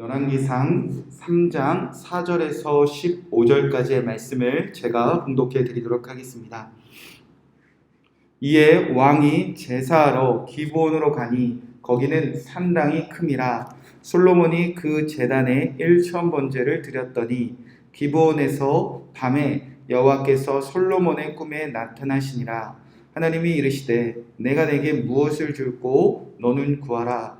열왕기상 3장 4절에서 15절까지의 말씀을 제가 봉독해 드리도록 하겠습니다. 이에 왕이 제사하러 기브온으로 가니 거기는 산당이 큼이라 솔로몬이 그 제단에 일천 번제를 드렸더니 기브온에서 밤에 여호와께서 솔로몬의 꿈에 나타나시니라. 하나님이 이르시되 내가 내게 무엇을 줄고 너는 구하라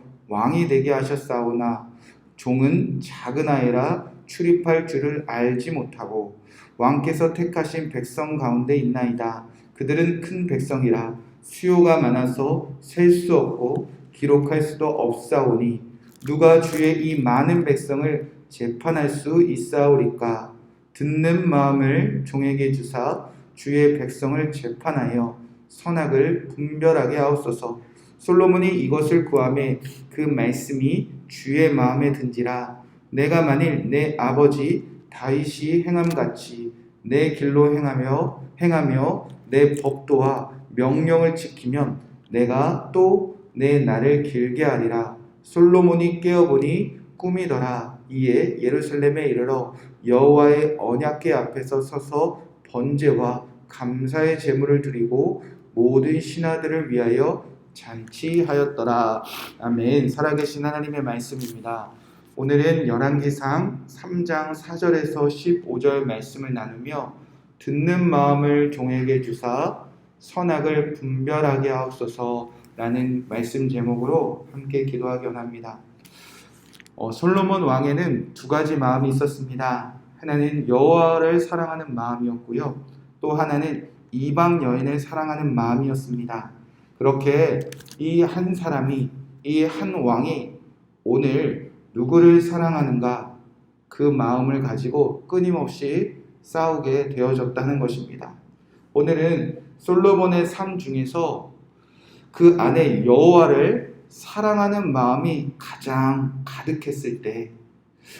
왕이 되게 하셨사오나 종은 작은 아이라 출입할 줄을 알지 못하고 왕께서 택하신 백성 가운데 있나이다. 그들은 큰 백성이라 수요가 많아서 셀 수 없고 기록할 수도 없사오니 누가 주의 이 많은 백성을 재판할 수 있사오리까 듣는 마음을 종에게 주사 주의 백성을 재판하여 선악을 분별하게 하옵소서 솔로몬이 이것을 구함에 그 말씀이 주의 마음에 든지라. 내가 만일 내 아버지 다윗이 행함같이 내 길로 행하며 행하며 내 법도와 명령을 지키면 내가 또 내 날을 길게 하리라. 솔로몬이 깨어보니 꿈이더라. 이에 예루살렘에 이르러 여호와의 언약궤 앞에서 서서 번제와 감사의 제물을 드리고 모든 신하들을 위하여 잔치하였더라. 아멘. 살아계신 하나님의 말씀입니다. 오늘은 열왕기상 3장 4절에서 15절 말씀을 나누며 듣는 마음을 종에게 주사 선악을 분별하게 하옵소서라는 말씀 제목으로 함께 기도하기 원합니다. 어, 솔로몬 왕에는 두 가지 마음이 있었습니다. 하나는 여호와를 사랑하는 마음이었고요. 또 하나는 이방 여인을 사랑하는 마음이었습니다. 그렇게 이 한 사람이 이 한 왕이 오늘 누구를 사랑하는가 그 마음을 가지고 끊임없이 싸우게 되어졌다는 것입니다. 오늘은 솔로몬의 삶 중에서 그 안에 여호와를 사랑하는 마음이 가장 가득했을 때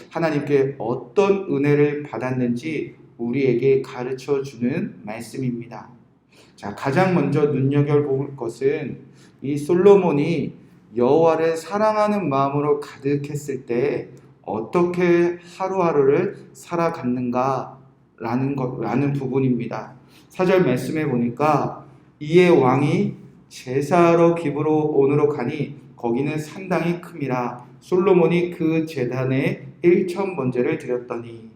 하나님께 어떤 은혜를 받았는지 우리에게 가르쳐 주는 말씀입니다. 자, 가장 먼저 눈여겨볼 것은 이 솔로몬이 여호와를 사랑하는 마음으로 가득했을 때 어떻게 하루하루를 살아갔는가라는 것 라는 부분입니다. 사절 말씀에 보니까 이에 왕이 제사로 기브로 온으로 가니 거기는 산당이 큼이라 솔로몬이 그 제단에 일천 번제를 드렸더니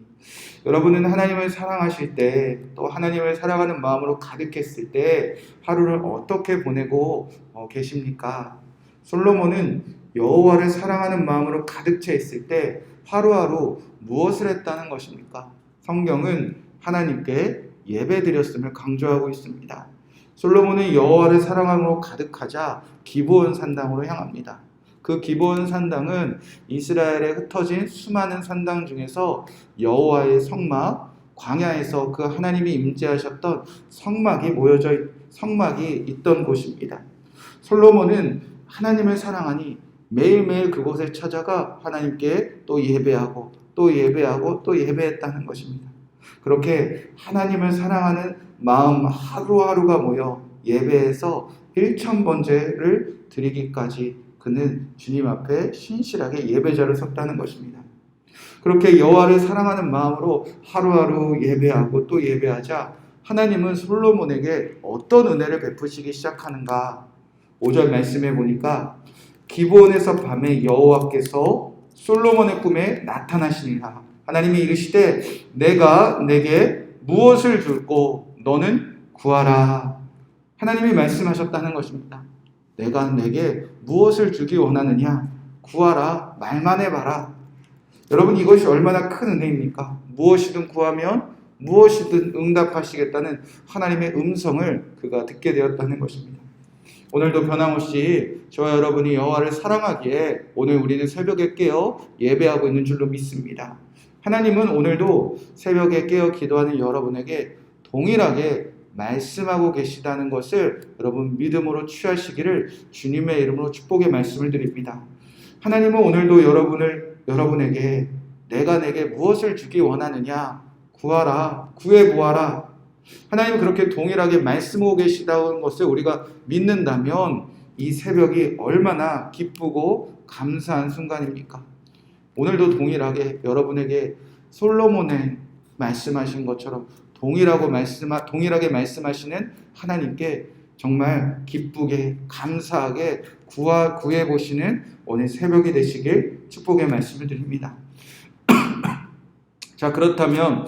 여러분은 하나님을 사랑하실 때 또 하나님을 사랑하는 마음으로 가득했을 때 하루를 어떻게 보내고 어, 계십니까? 솔로몬은 여호와를 사랑하는 마음으로 가득 차 있을 때 하루하루 무엇을 했다는 것입니까? 성경은 하나님께 예배드렸음을 강조하고 있습니다. 솔로몬은 여호와를 사랑함으로 가득하자 기브온 산당으로 향합니다. 그 기본 산당은 이스라엘에 흩어진 수많은 산당 중에서 여호와의 성막 광야에서 그 하나님이 임재하셨던 성막이 모여져 성막이 있던 곳입니다. 솔로몬은 하나님을 사랑하니 매일매일 그곳에 찾아가 하나님께 또 예배하고 또 예배하고 또 예배했다는 것입니다. 그렇게 하나님을 사랑하는 마음 하루하루가 모여 예배에서 1천 번제를 드리기까지 그는 주님 앞에 신실하게 예배자를 섰다는 것입니다. 그렇게 여호와를 사랑하는 마음으로 하루하루 예배하고 또 예배하자 하나님은 솔로몬에게 어떤 은혜를 베푸시기 시작하는가? 5절 말씀해 보니까 기브온에서 밤에 여호와께서 솔로몬의 꿈에 나타나시니라. 하나님이 이르시되 내가 내게 무엇을 줄고 너는 구하라. 하나님이 말씀하셨다는 것입니다. 내가 내게 무엇을 주기 원하느냐? 구하라. 말만 해봐라. 여러분 이것이 얼마나 큰 은혜입니까? 무엇이든 구하면 무엇이든 응답하시겠다는 하나님의 음성을 그가 듣게 되었다는 것입니다. 오늘도 변함없이 저와 여러분이 여호와를 사랑하기에 오늘 우리는 새벽에 깨어 예배하고 있는 줄로 믿습니다. 하나님은 오늘도 새벽에 깨어 기도하는 여러분에게 동일하게 말씀하고 계시다는 것을 여러분 믿음으로 취하시기를 주님의 이름으로 축복의 말씀을 드립니다. 하나님은 오늘도 여러분을 여러분에게 내가 내게 무엇을 주기 원하느냐 구하라 구해 보아라 하나님은 그렇게 동일하게 말씀하고 계시다는 것을 우리가 믿는다면 이 새벽이 얼마나 기쁘고 감사한 순간입니까? 오늘도 동일하게 여러분에게 솔로몬의 말씀하신 것처럼 동일하고 말씀하, 동일하게 말씀하시는 하나님께 정말 기쁘게 감사하게 구하, 구해 보시는 오늘 새벽이 되시길 축복의 말씀을 드립니다. 자 그렇다면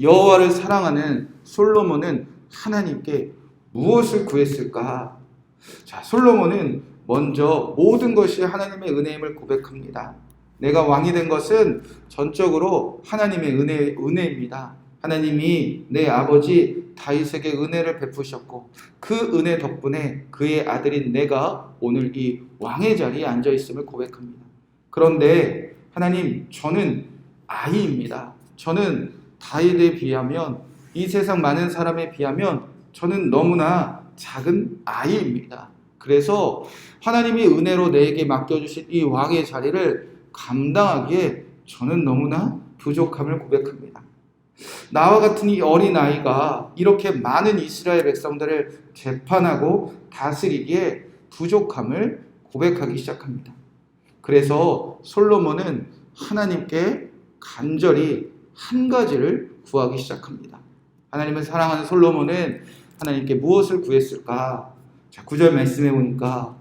여호와를 사랑하는 솔로몬은 하나님께 무엇을 구했을까? 자 솔로몬은 먼저 모든 것이 하나님의 은혜임을 고백합니다. 내가 왕이 된 것은 전적으로 하나님의 은혜, 은혜입니다. 하나님이 내 아버지 다윗에게 은혜를 베푸셨고 그 은혜 덕분에 그의 아들인 내가 오늘 이 왕의 자리에 앉아 있음을 고백합니다. 그런데 하나님 저는 아이입니다. 저는 다윗에 비하면 이 세상 많은 사람에 비하면 저는 너무나 작은 아이입니다. 그래서 하나님이 은혜로 내게 맡겨주신 이 왕의 자리를 감당하기에 저는 너무나 부족함을 고백합니다. 나와 같은 이 어린 아이가 이렇게 많은 이스라엘 백성들을 재판하고 다스리기에 부족함을 고백하기 시작합니다. 그래서 솔로몬은 하나님께 간절히 한 가지를 구하기 시작합니다. 하나님을 사랑하는 솔로몬은 하나님께 무엇을 구했을까? 자, 9절 말씀해 보니까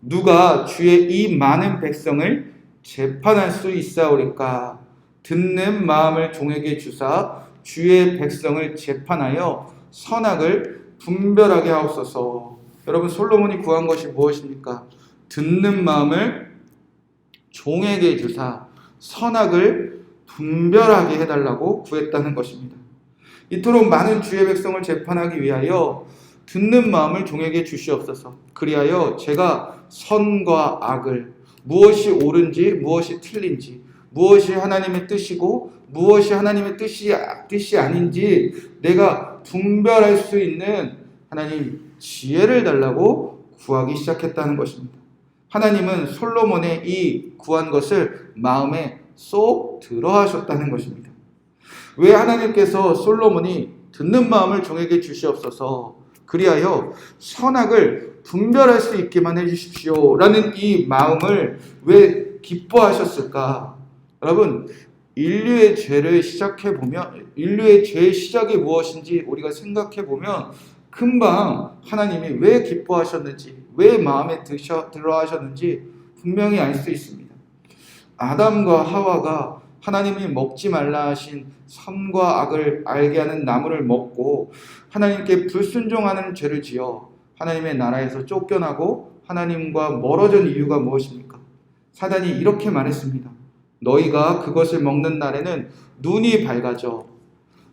누가 주의 이 많은 백성을 재판할 수 있사오리까? 듣는 마음을 종에게 주사 주의 백성을 재판하여 선악을 분별하게 하옵소서. 여러분 솔로몬이 구한 것이 무엇입니까? 듣는 마음을 종에게 주사 선악을 분별하게 해달라고 구했다는 것입니다. 이토록 많은 주의 백성을 재판하기 위하여 듣는 마음을 종에게 주시옵소서. 그리하여 제가 선과 악을 무엇이 옳은지 무엇이 틀린지 무엇이 하나님의 뜻이고 무엇이 하나님의 뜻이 뜻이 아닌지 내가 분별할 수 있는 하나님 지혜를 달라고 구하기 시작했다는 것입니다. 하나님은 솔로몬의 이 구한 것을 마음에 쏙 들어하셨다는 것입니다. 왜 하나님께서 솔로몬이 듣는 마음을 종에게 주시옵소서 그리하여 선악을 분별할 수 있게만 해주십시오 라는 이 마음을 왜 기뻐하셨을까? 여러분 인류의 죄를 시작해 보면 인류의 죄의 시작이 무엇인지 우리가 생각해 보면 금방 하나님이 왜 기뻐하셨는지 왜 마음에 드셔 들어 하셨는지 분명히 알 수 있습니다. 아담과 하와가 하나님이 먹지 말라 하신 선과 악을 알게 하는 나무를 먹고 하나님께 불순종하는 죄를 지어 하나님의 나라에서 쫓겨나고 하나님과 멀어진 이유가 무엇입니까? 사단이 이렇게 말했습니다. 너희가 그것을 먹는 날에는 눈이 밝아져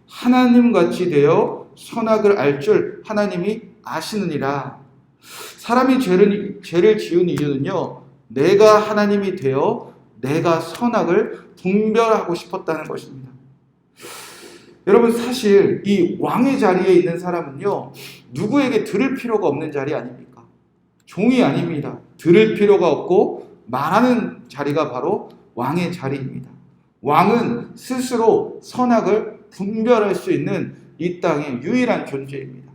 하나님 같이 되어 선악을 알 줄 하나님이 아시느니라. 사람이 죄를, 죄를 지은 이유는요, 내가 하나님이 되어 내가 선악을 분별하고 싶었다는 것입니다. 여러분, 사실 이 왕의 자리에 있는 사람은요, 누구에게 들을 필요가 없는 자리 아닙니까? 종이 아닙니다. 들을 필요가 없고 말하는 자리가 바로 왕의 자리입니다. 왕은 스스로 선악을 분별할 수 있는 이 땅의 유일한 존재입니다.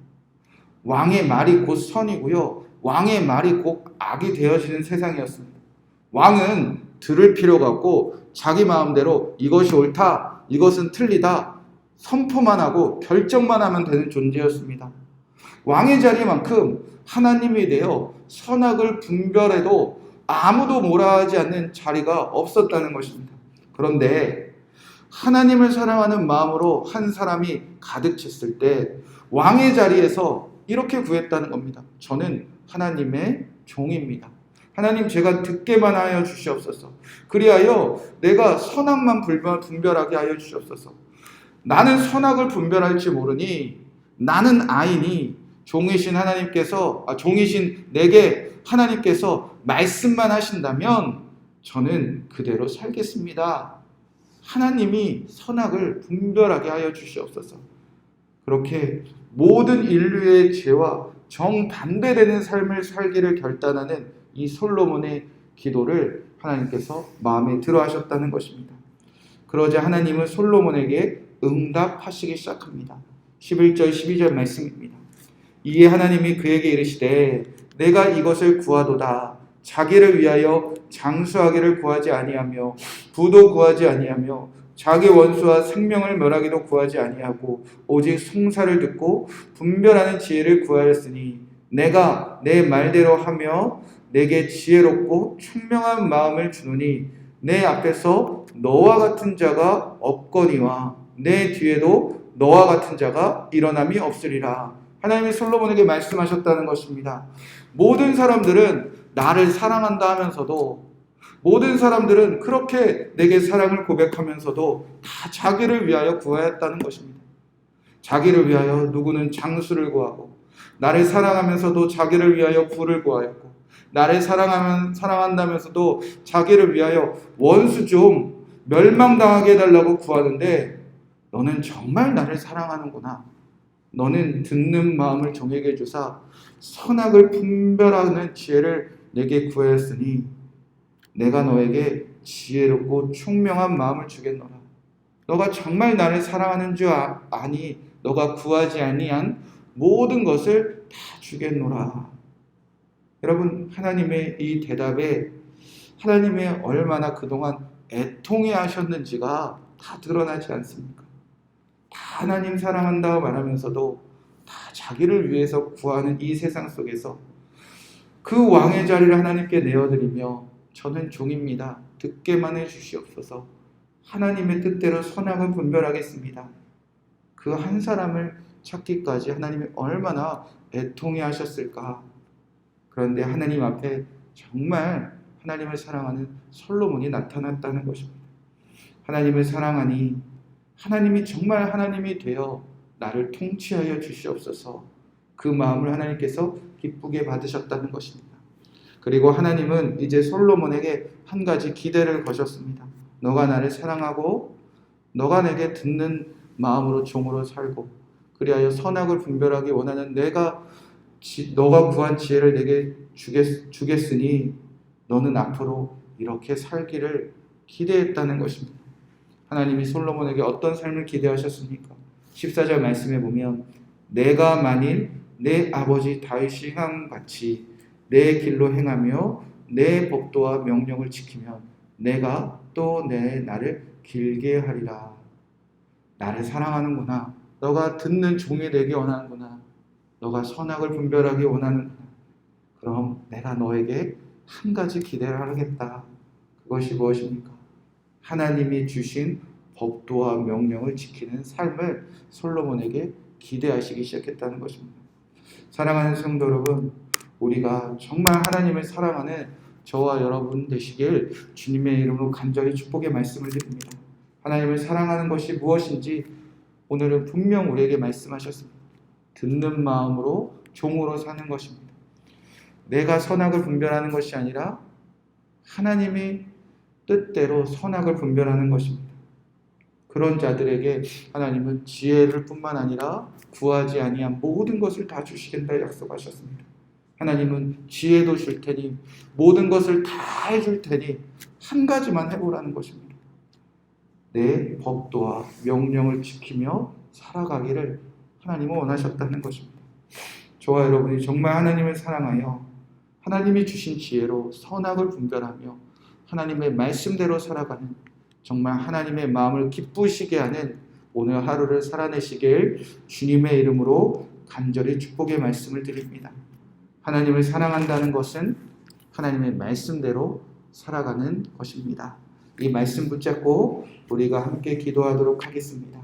왕의 말이 곧 선이고요. 왕의 말이 곧 악이 되어지는 세상이었습니다. 왕은 들을 필요가 없고 자기 마음대로 이것이 옳다, 이것은 틀리다 선포만 하고 결정만 하면 되는 존재였습니다. 왕의 자리만큼 하나님에 대해 선악을 분별해도 아무도 뭐라 하지 않는 자리가 없었다는 것입니다. 그런데 하나님을 사랑하는 마음으로 한 사람이 가득 찼을 때 왕의 자리에서 이렇게 구했다는 겁니다. 저는 하나님의 종입니다. 하나님 제가 듣게만 하여 주시옵소서. 그리하여 내가 선악만 분별하게 하여 주시옵소서. 나는 선악을 분별할지 모르니 나는 아이니 종이신 하나님께서 아, 종이신 내게 하나님께서 말씀만 하신다면 저는 그대로 살겠습니다. 하나님이 선악을 분별하게 하여 주시옵소서. 그렇게 모든 인류의 죄와 정반대되는 삶을 살기를 결단하는 이 솔로몬의 기도를 하나님께서 마음에 들어 하셨다는 것입니다. 그러자 하나님은 솔로몬에게 응답하시기 시작합니다. 11절 12절 말씀입니다. 이에 하나님이 그에게 이르시되 내가 이것을 구하도다 자기를 위하여 장수하기를 구하지 아니하며 부도 구하지 아니하며 자기 원수와 생명을 멸하기도 구하지 아니하고 오직 송사를 듣고 분별하는 지혜를 구하였으니 내가 내 말대로 하며 내게 지혜롭고 총명한 마음을 주노니 내 앞에서 너와 같은 자가 없거니와 내 뒤에도 너와 같은 자가 일어남이 없으리라. 하나님이 솔로몬에게 말씀하셨다는 것입니다. 모든 사람들은 나를 사랑한다 하면서도 모든 사람들은 그렇게 내게 사랑을 고백하면서도 다 자기를 위하여 구하였다는 것입니다. 자기를 위하여 누구는 장수를 구하고 나를 사랑하면서도 자기를 위하여 부를 구하였고 나를 사랑하면 사랑한다면서도 자기를 위하여 원수 좀 멸망당하게 해달라고 구하는데 너는 정말 나를 사랑하는구나. 너는 듣는 마음을 종에게 주사 선악을 분별하는 지혜를 내게 구하였으니 내가 너에게 지혜롭고 총명한 마음을 주겠노라. 너가 정말 나를 사랑하는 줄 아- 아니 너가 구하지 아니한 모든 것을 다 주겠노라. 여러분 하나님의 이 대답에 하나님의 얼마나 그동안 애통해 하셨는지가 다 드러나지 않습니까? 다 하나님 사랑한다고 말하면서도 다 자기를 위해서 구하는 이 세상 속에서 그 왕의 자리를 하나님께 내어드리며 저는 종입니다. 듣게만 해주시옵소서. 하나님의 뜻대로 선악을 분별하겠습니다. 그 한 사람을 찾기까지 하나님이 얼마나 애통해 하셨을까. 그런데 하나님 앞에 정말 하나님을 사랑하는 솔로몬이 나타났다는 것입니다. 하나님을 사랑하니 하나님이 정말 하나님이 되어 나를 통치하여 주시옵소서. 그 마음을 하나님께서 기쁘게 받으셨다는 것입니다. 그리고 하나님은 이제 솔로몬에게 한 가지 기대를 거셨습니다. 너가 나를 사랑하고 너가 내게 듣는 마음으로 종으로 살고 그리하여 선악을 분별하기 원하는 내가 지, 너가 구한 지혜를 내게 주겠, 주겠으니 너는 앞으로 이렇게 살기를 기대했다는 것입니다. 하나님이 솔로몬에게 어떤 삶을 기대하셨습니까? 14절 말씀에 보면 내가 만일 내 아버지 다윗이 행한 같이 내 길로 행하며 내 법도와 명령을 지키면 내가 또 내 나를 길게 하리라. 나를 사랑하는구나. 너가 듣는 종이 되기 원하는구나. 너가 선악을 분별하기 원하는구나. 그럼 내가 너에게 한 가지 기대를 하겠다. 그것이 무엇입니까? 하나님이 주신 법도와 명령을 지키는 삶을 솔로몬에게 기대하시기 시작했다는 것입니다. 사랑하는 성도 여러분, 우리가 정말 하나님을 사랑하는 저와 여러분 되시길 주님의 이름으로 간절히 축복의 말씀을 드립니다. 하나님을 사랑하는 것이 무엇인지 오늘은 분명 우리에게 말씀하셨습니다. 듣는 마음으로 종으로 사는 것입니다. 내가 선악을 분별하는 것이 아니라 하나님이 뜻대로 선악을 분별하는 것입니다. 그런 자들에게 하나님은 지혜를 뿐만 아니라 구하지 아니한 모든 것을 다 주시겠다 약속하셨습니다. 하나님은 지혜도 줄 테니 모든 것을 다 해줄 테니 한 가지만 해보라는 것입니다. 내 법도와 명령을 지키며 살아가기를 하나님은 원하셨다는 것입니다. 저와 여러분이 정말 하나님을 사랑하여 하나님이 주신 지혜로 선악을 분별하며 하나님의 말씀대로 살아가는 정말 하나님의 마음을 기쁘시게 하는 오늘 하루를 살아내시길 주님의 이름으로 간절히 축복의 말씀을 드립니다. 하나님을 사랑한다는 것은 하나님의 말씀대로 살아가는 것입니다. 이 말씀 붙잡고 우리가 함께 기도하도록 하겠습니다.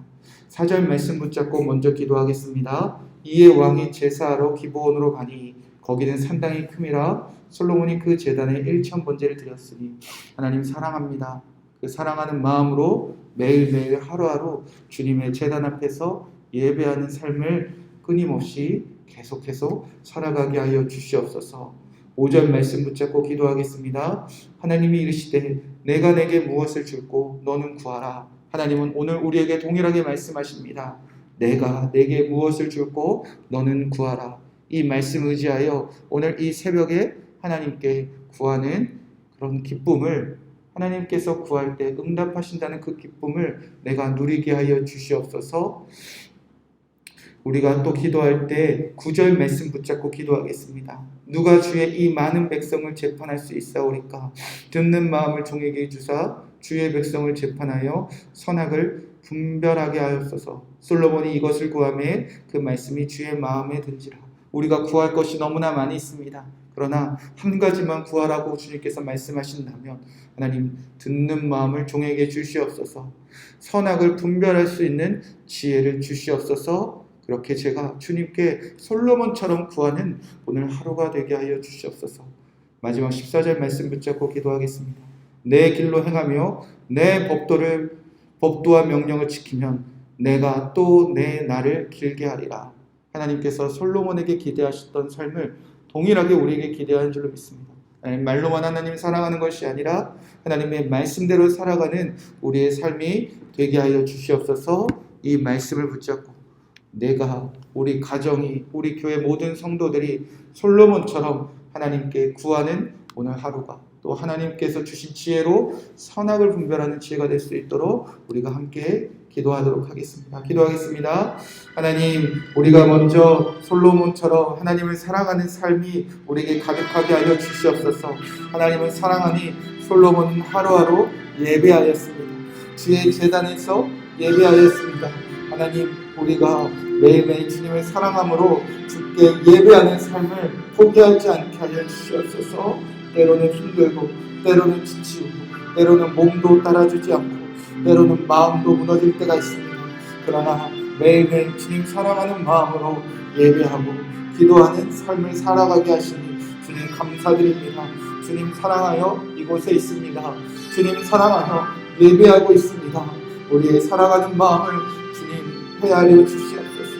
사절 말씀 붙잡고 먼저 기도하겠습니다. 이에 왕이 제사하러 기브온으로 가니 거기는 산당이 큼이라 솔로몬이 그 제단에 일천 번제를 드렸으니 하나님 사랑합니다. 그 사랑하는 마음으로 매일매일 하루하루 주님의 제단 앞에서 예배하는 삶을 끊임없이 계속해서 살아가게 하여 주시옵소서. 5절 말씀 붙잡고 기도하겠습니다. 하나님이 이르시되 내가 내게 무엇을 줄고 너는 구하라. 하나님은 오늘 우리에게 동일하게 말씀하십니다. 내가 내게 무엇을 줄고 너는 구하라. 이 말씀 의지하여 오늘 이 새벽에 하나님께 구하는 그런 기쁨을 하나님께서 구할 때 응답하신다는 그 기쁨을 내가 누리게 하여 주시옵소서. 우리가 또 기도할 때 구절 말씀 붙잡고 기도하겠습니다. 누가 주의 이 많은 백성을 재판할 수 있사오리까? 듣는 마음을 종에게 주사 주의 백성을 재판하여 선악을 분별하게 하옵소서. 솔로몬이 이것을 구함에 그 말씀이 주의 마음에 든지라. 우리가 구할 것이 너무나 많이 있습니다. 그러나 한 가지만 구하라고 주님께서 말씀하신다면 하나님 듣는 마음을 종에게 주시옵소서. 선악을 분별할 수 있는 지혜를 주시옵소서. 그렇게 제가 주님께 솔로몬처럼 구하는 오늘 하루가 되게 하여 주시옵소서. 마지막 14절 말씀 붙잡고 기도하겠습니다. 내 길로 행하며 내 법도를 법도와 명령을 지키면 내가 또 내 날을 길게 하리라. 하나님께서 솔로몬에게 기대하셨던 삶을 동일하게 우리에게 기대하는 줄로 믿습니다. 말로만 하나님 사랑하는 것이 아니라 하나님의 말씀대로 살아가는 우리의 삶이 되게 하여 주시옵소서. 이 말씀을 붙잡고 내가 우리 가정이 우리 교회 모든 성도들이 솔로몬처럼 하나님께 구하는 오늘 하루가 또 하나님께서 주신 지혜로 선악을 분별하는 지혜가 될 수 있도록 우리가 함께 기도하도록 하겠습니다. 기도하겠습니다. 하나님, 우리가 먼저 솔로몬처럼 하나님을 사랑하는 삶이 우리에게 가득하게 하여 주시옵소서. 하나님을 사랑하니 솔로몬은 하루하루 예배하였습니다. 주의 재단에서 예배하였습니다. 하나님, 우리가 매일매일 주님을 사랑함으로 주께 예배하는 삶을 포기하지 않게 하여 주시옵소서. 때로는 힘들고, 때로는 지치고, 때로는 몸도 따라주지 않고, 때로는 마음도 무너질 때가 있습니다. 그러나 매일매일 주님 사랑하는 마음으로 예배하고 기도하는 삶을 살아가게 하시니 주님 감사드립니다. 주님 사랑하여 이곳에 있습니다. 주님 사랑하여 예배하고 있습니다. 우리의 사랑하는 마음을 주님 헤아려 주시옵소서.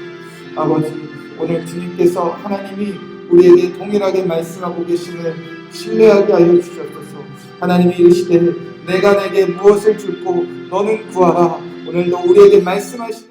아버지 오늘 주님께서 하나님이 우리에게 동일하게 말씀하고 계심을 신뢰하게 하여 주시옵소서. 하나님이 이르시되 내가 내게 무엇을 줄고 너는 구하라. 오늘도 우리에게 말씀하시